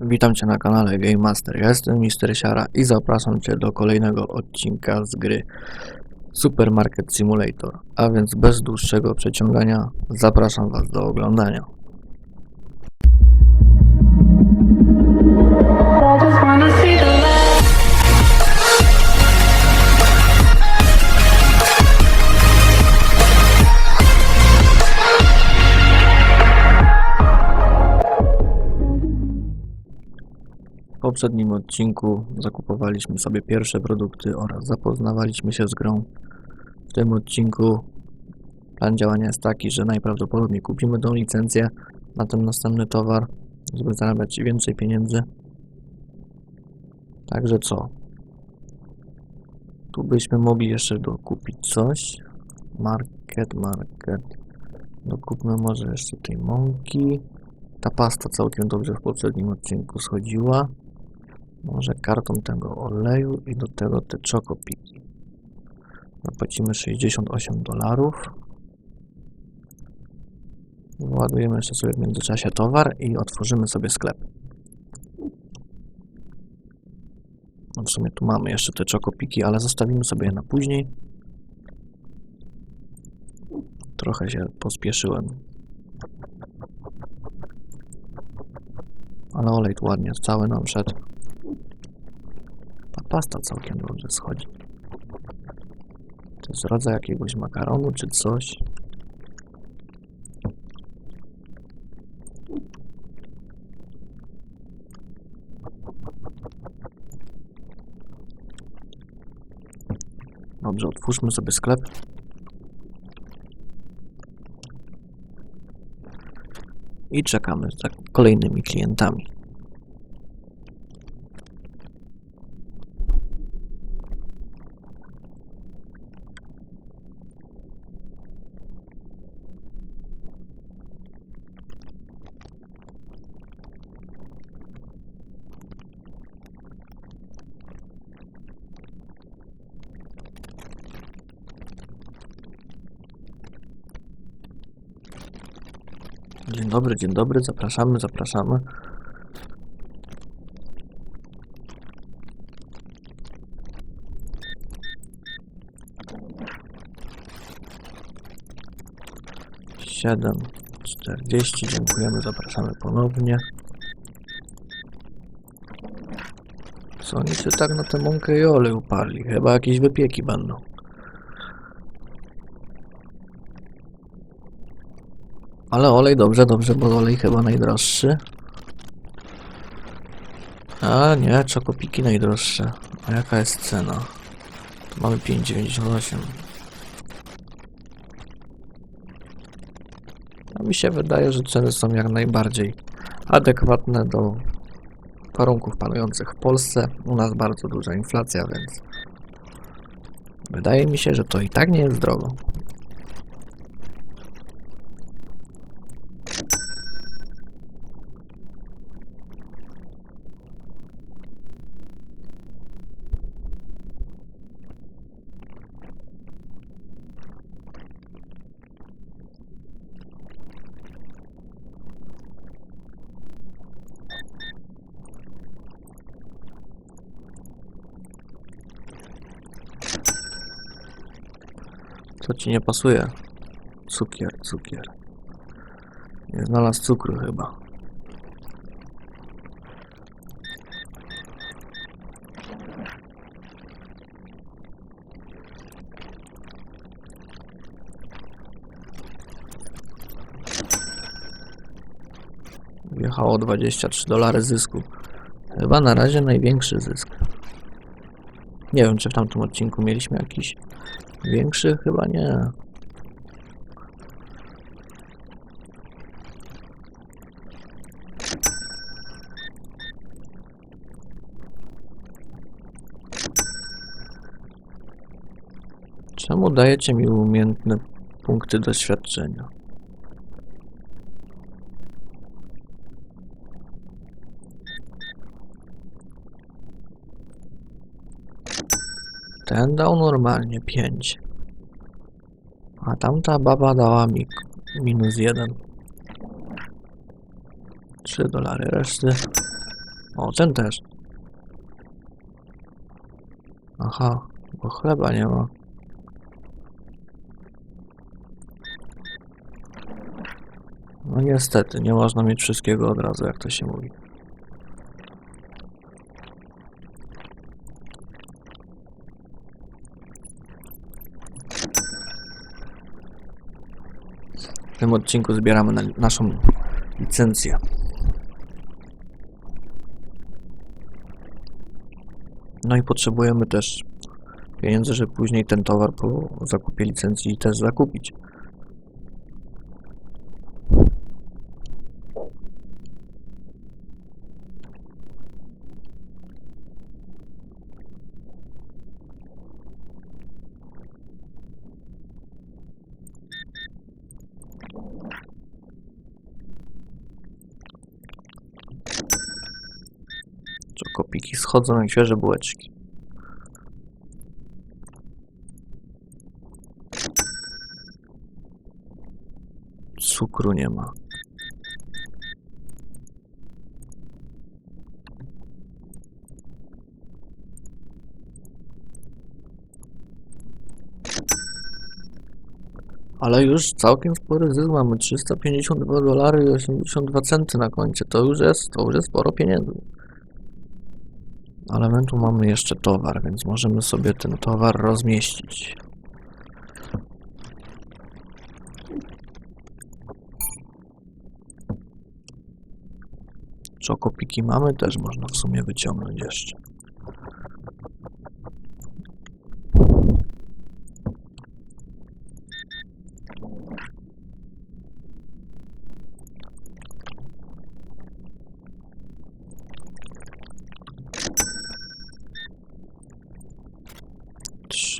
Witam Cię na kanale Game Master. Ja jestem Mister Siara i zapraszam Cię do kolejnego odcinka z gry Supermarket Simulator. A więc bez dłuższego przeciągania zapraszam Was do oglądania. Poprzednim odcinku zakupowaliśmy sobie pierwsze produkty oraz zapoznawaliśmy się z grą. W tym odcinku plan działania jest taki, że najprawdopodobniej kupimy tą licencję na ten następny towar, żeby zarabiać więcej pieniędzy. Także co? Tu byśmy mogli jeszcze dokupić coś. Market, market. Dokupmy może jeszcze tej mąki. Ta pasta całkiem dobrze w poprzednim odcinku schodziła. Może karton tego oleju i do tego te czokopiki. Zapłacimy 68 dolarów. Władujemy jeszcze sobie w międzyczasie towar i otworzymy sobie sklep. No w sumie tu mamy jeszcze te czokopiki, ale zostawimy sobie je na później. Trochę się pospieszyłem. Ale olej tu ładnie cały nam szedł. Ta pasta całkiem dobrze schodzi. To jest rodzaj jakiegoś makaronu czy coś. Dobrze, otwórzmy sobie sklep. I czekamy za kolejnymi klientami. Dzień dobry, dzień dobry, zapraszamy, zapraszamy. Siedem, czterdzieści, dziękujemy, zapraszamy ponownie. Co oni tak na tę mąkę i olej uparli? Chyba jakieś wypieki będą. Ale olej dobrze, dobrze, bo olej chyba najdroższy. A nie, czokopiki najdroższe. A jaka jest cena? Tu mamy 5,98. No mi się wydaje, że ceny są jak najbardziej adekwatne do warunków panujących w Polsce. U nas bardzo duża inflacja, więc wydaje mi się, że to i tak nie jest drogo. Co ci nie pasuje? Cukier, cukier. Nie znalazł cukru chyba. Wjechało 23 dolary zysku. Chyba na razie największy zysk. Nie wiem, czy w tamtym odcinku mieliśmy jakiś Większy chyba nie. Czemu dajecie mi umiejętne punkty doświadczenia? Ten dał normalnie 5. A tamta baba dała mi minus 1. 3 dolary reszty. O, ten też. Aha, bo chleba nie ma. No niestety, nie można mieć wszystkiego od razu, jak to się mówi. W tym odcinku zbieramy na naszą licencję. No i potrzebujemy też pieniędzy, żeby później ten towar po zakupie licencji też zakupić. Czokopiki schodzą jak świeże bułeczki. Cukru nie ma. Ale już całkiem spory zysk mamy 352 dolary i 82 centy na koncie. To już jest, to już jest sporo pieniędzy. Ale tu mamy jeszcze towar, więc możemy sobie ten towar rozmieścić. Czokopiki mamy, też można w sumie wyciągnąć jeszcze.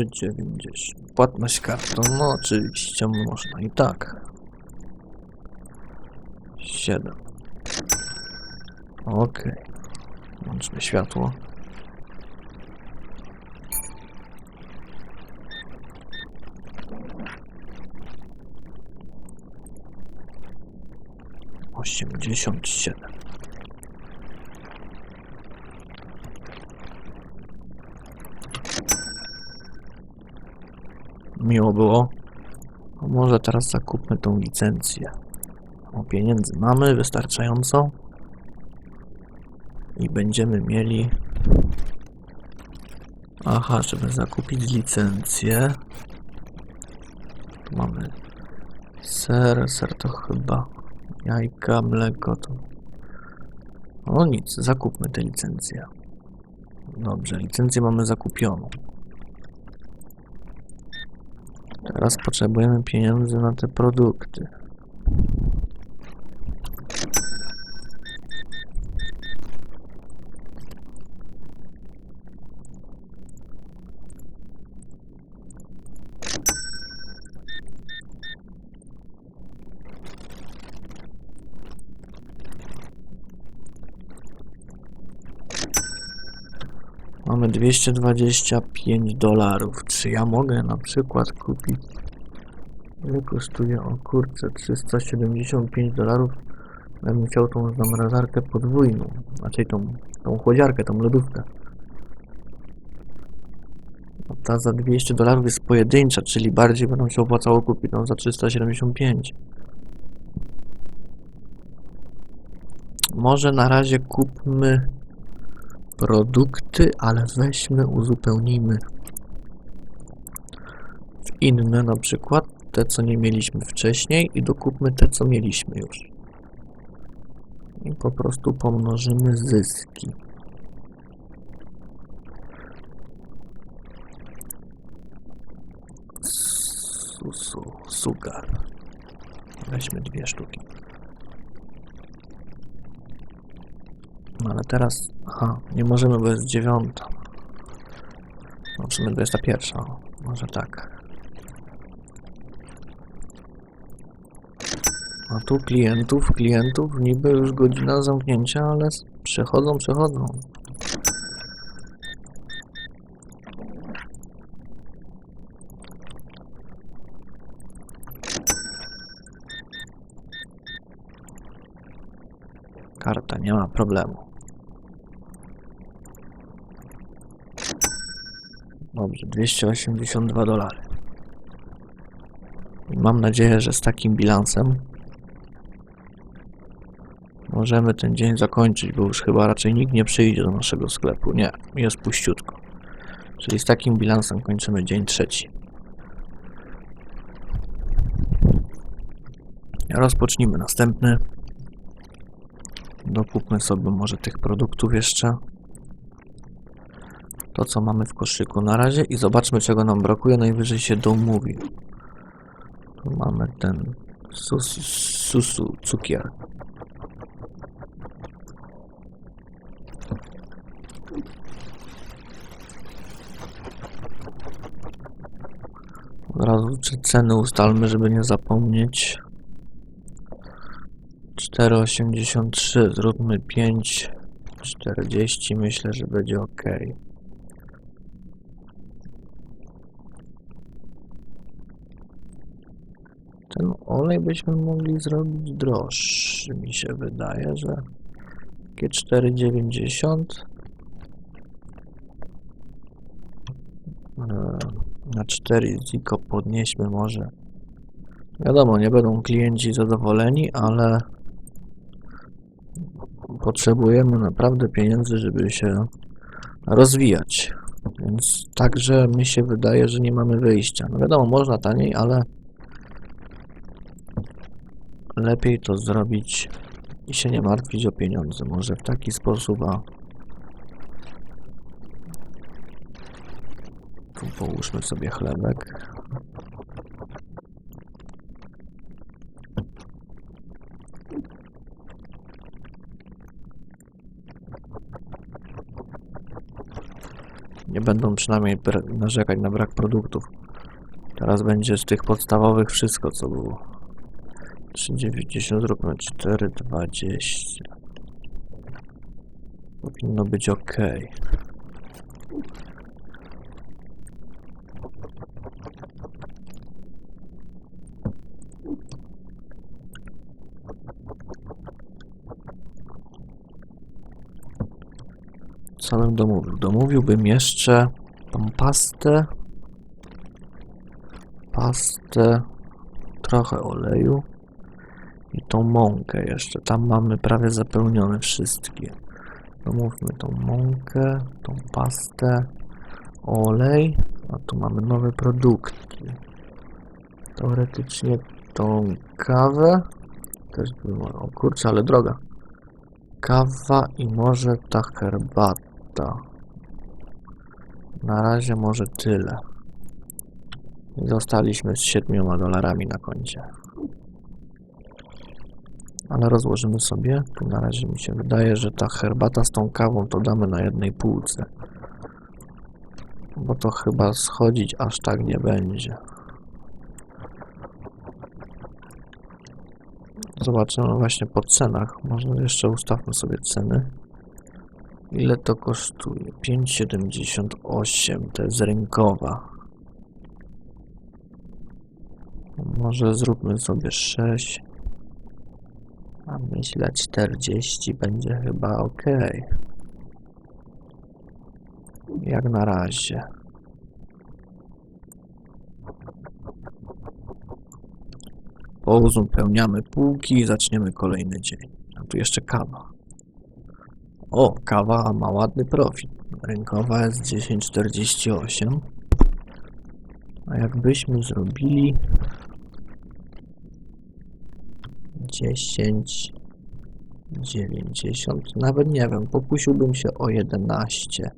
Trzy dziewięćdziesiąt. Płatność kartą, no oczywiście można i tak. Siedem. Okej. Włączmy światło. Osiemdziesiąt siedem. Miło było. A może teraz zakupmy tą licencję. O pieniędzy mamy wystarczająco. I będziemy mieli... Aha, żeby zakupić licencję. Tu mamy ser, ser to chyba jajka, mleko to... O nic, zakupmy tę licencję. Dobrze, licencję mamy zakupioną. Teraz potrzebujemy pieniędzy na te produkty. Mamy 225 dolarów. Czy ja mogę na przykład kupić... Ile kosztuje o kurczę 375 dolarów? Ja bym chciał tą zamrażarkę podwójną. Znaczy tą, tą chłodziarkę, tą lodówkę. A ta za 200 dolarów jest pojedyncza, czyli bardziej będą się opłacało kupić tą za 375. Może na razie kupmy produkty, ale weźmy, uzupełnijmy w inne na przykład, te co nie mieliśmy wcześniej i dokupmy te co mieliśmy już. I po prostu pomnożymy zyski. Susu, sugar. Weźmy dwie sztuki. No ale teraz, aha, nie możemy, bo jest dziewiąta. No w sumie 21, o, może tak. A tu klientów, klientów, niby już godzina zamknięcia, ale przechodzą, przechodzą. Karta, nie ma problemu. Dobrze, 282 dolary. Mam nadzieję, że z takim bilansem możemy ten dzień zakończyć, bo już chyba raczej nikt nie przyjdzie do naszego sklepu. Nie, jest puściutko. Czyli z takim bilansem kończymy dzień trzeci. Rozpocznijmy następny. Dokupmy sobie może tych produktów jeszcze. To co mamy w koszyku na razie i zobaczmy czego nam brakuje. Najwyżej się domówi. Tu mamy ten sus, susu, cukier. Od razu czy ceny ustalmy, żeby nie zapomnieć. 4,83 zróbmy 5,40 myślę, że będzie ok. Ten olej byśmy mogli zrobić droższy, mi się wydaje, że takie 4,90 e, na 4 ziko podnieśmy może. Wiadomo, nie będą klienci zadowoleni, ale potrzebujemy naprawdę pieniędzy, żeby się rozwijać. Więc także mi się wydaje, że nie mamy wyjścia. No wiadomo, można taniej, ale lepiej to zrobić i się nie martwić o pieniądze. Może w taki sposób, a tu połóżmy sobie chlebek. Nie będą przynajmniej narzekać na brak produktów. Teraz będzie z tych podstawowych wszystko, co było. 3,90 zróbmy 4,20. Powinno być ok. Bym domówił? Domówiłbym jeszcze tą pastę. Pastę. Trochę oleju. Tą mąkę jeszcze. Tam mamy prawie zapełnione wszystkie. Domówmy tą mąkę, tą pastę, olej. A tu mamy nowe produkty. Teoretycznie tą kawę. Też by mo- O kurczę, ale droga. Kawa i może ta herbata. Na razie może tyle. Zostaliśmy z 7 dolarami na koncie. Ale rozłożymy sobie. Tu na razie mi się wydaje, że ta herbata z tą kawą to damy na jednej półce. Bo to chyba schodzić aż tak nie będzie. Zobaczymy właśnie po cenach. Może jeszcze ustawmy sobie ceny. Ile to kosztuje? 5,78 to jest rynkowa. Może zróbmy sobie 6. A myślę 40 będzie chyba ok. Jak na razie. Pouzupełniamy półki i zaczniemy kolejny dzień. A tu jeszcze kawa. O, kawa ma ładny profit. Rynkowa jest 10,48. A jakbyśmy zrobili 10 90, nawet nie wiem, pokusiłbym się o 11.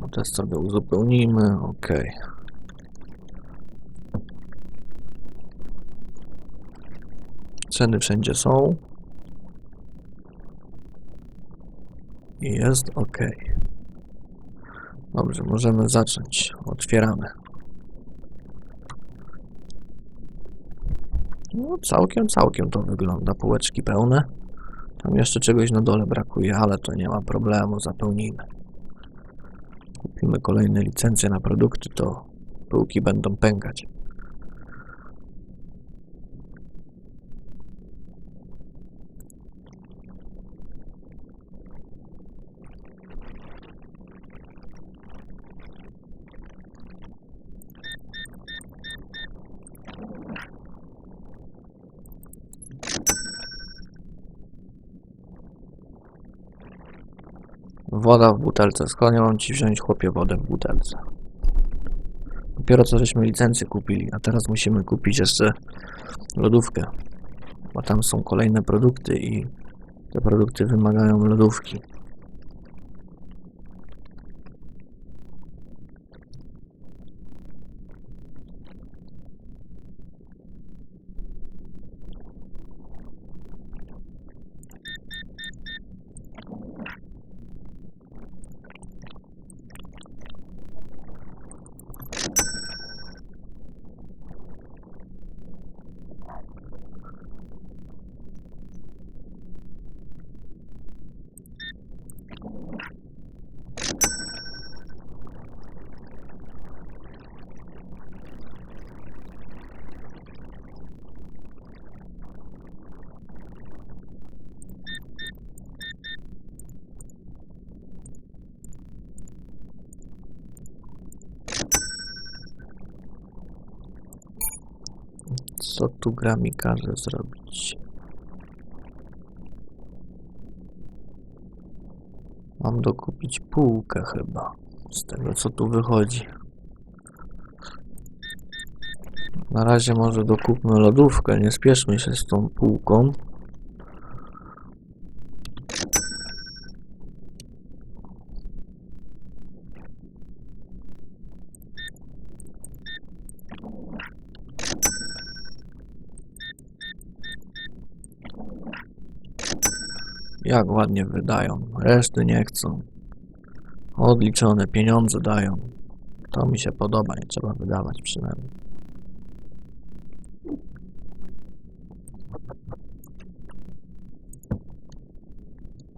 No to sobie uzupełnimy, ok. Ceny wszędzie są. Jest ok. Dobrze, możemy zacząć. Otwieramy. No, całkiem, całkiem to wygląda. Półeczki pełne. Tam jeszcze czegoś na dole brakuje, ale to nie ma problemu, zapełnimy. Kupimy kolejne licencje na produkty, to półki będą pękać. Woda w butelce. Skąd ci wziąć, chłopie, wodę w butelce? Dopiero co żeśmy licencję kupili, a teraz musimy kupić jeszcze lodówkę. Bo tam są kolejne produkty i te produkty wymagają lodówki. Co tu gra mi każe zrobić? Mam dokupić półkę chyba. Z tego co tu wychodzi. Na razie może dokupmy lodówkę, nie spieszmy się z tą półką. Jak ładnie wydają. Reszty nie chcą. Odliczone pieniądze dają. To mi się podoba, nie trzeba wydawać przynajmniej.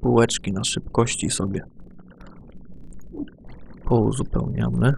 Półeczki na szybkości sobie pouzupełniamy.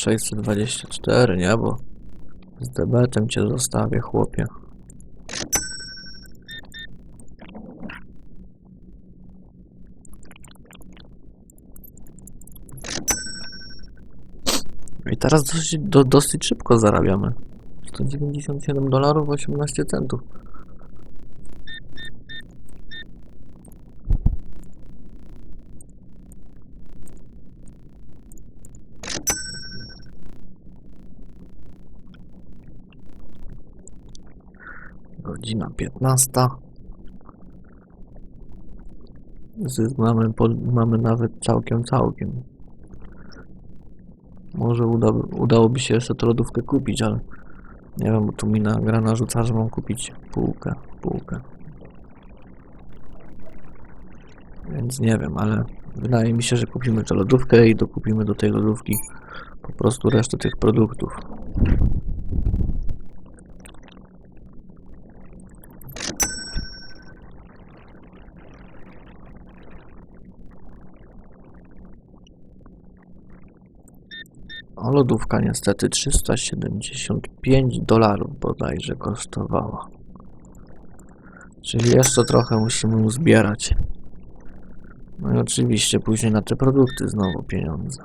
Sześćset dwadzieścia cztery, nie? Bo z debetem cię zostawię, chłopie. I teraz dosyć, do, dosyć szybko zarabiamy. 197 dolarów 18 centów. Godzina 15. Zysk mamy, mamy nawet całkiem, całkiem. Może uda, udałoby się jeszcze tę lodówkę kupić, ale nie wiem, bo tu mi na, gra narzuca, że mam kupić półkę, półkę. Więc nie wiem, ale wydaje mi się, że kupimy tę lodówkę i dokupimy do tej lodówki po prostu resztę tych produktów. A lodówka niestety 375 dolarów bodajże kosztowała. Czyli jeszcze trochę musimy uzbierać. No i oczywiście później na te produkty znowu pieniądze.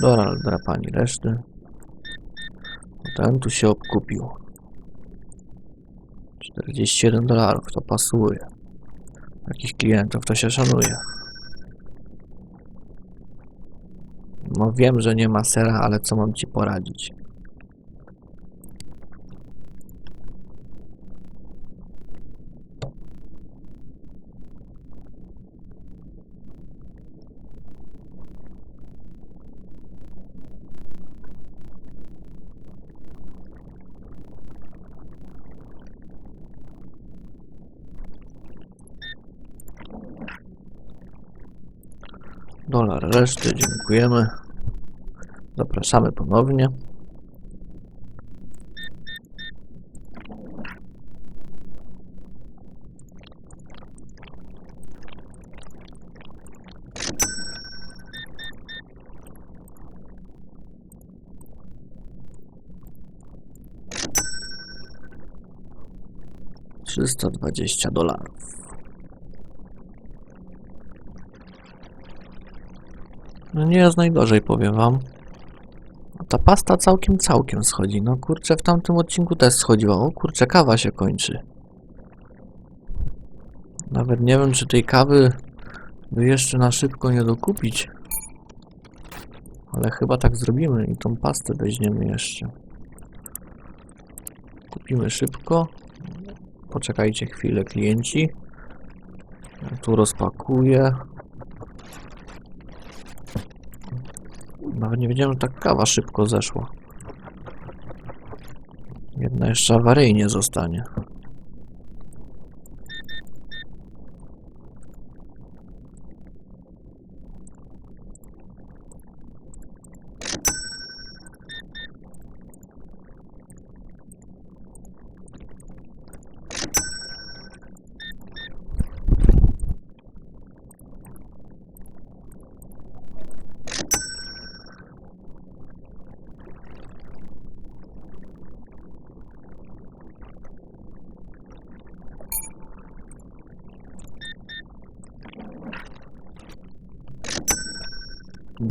Dolar dla pani reszty. Ten tu się obkupił. 47 dolarów, to pasuje. Takich klientów to się szanuje. No wiem, że nie ma sera, ale co mam ci poradzić? Dolar reszty, dziękujemy. Zapraszamy ponownie. Trzysta dwadzieścia dolarów. No nie jest najgorzej, powiem wam. Ta pasta całkiem, całkiem schodzi. No kurczę, w tamtym odcinku też schodziła. O kurczę, kawa się kończy. Nawet nie wiem, czy tej kawy by jeszcze na szybko nie dokupić. Ale chyba tak zrobimy i tą pastę weźmiemy jeszcze. Kupimy szybko. Poczekajcie chwilę, klienci. Ja tu rozpakuję. Nawet nie wiedziałem, że tak kawa szybko zeszła. Jedna jeszcze awaryjnie zostanie.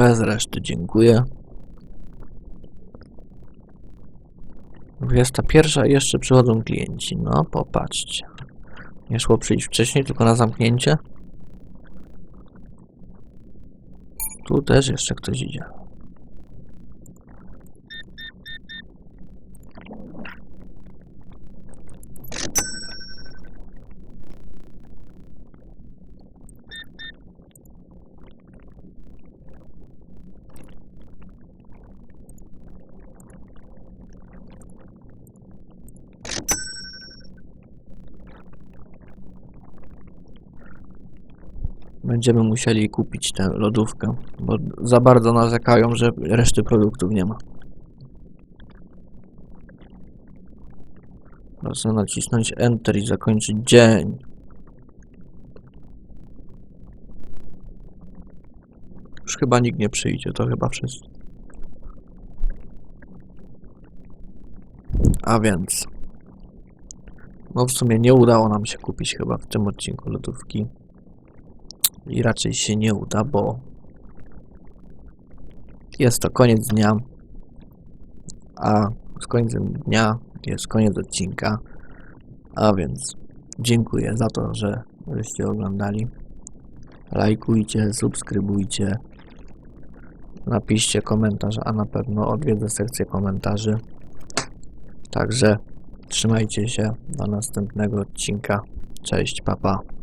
Bez reszty, dziękuję. 21 i jeszcze przychodzą klienci. No, popatrzcie. Nie szło przyjść wcześniej, tylko na zamknięcie. Tu też jeszcze ktoś idzie. Będziemy musieli kupić tę lodówkę, bo za bardzo narzekają, że reszty produktów nie ma. Proszę nacisnąć Enter i zakończyć dzień. Już chyba nikt nie przyjdzie, to chyba wszyscy. A więc. No w sumie nie udało nam się kupić chyba w tym odcinku lodówki. I raczej się nie uda, bo jest to koniec dnia, a z końcem dnia jest koniec odcinka. A więc dziękuję za to, że żeście oglądali. Lajkujcie, subskrybujcie, napiszcie komentarz, a na pewno odwiedzę sekcję komentarzy. Także trzymajcie się do następnego odcinka. Cześć, papa. Pa.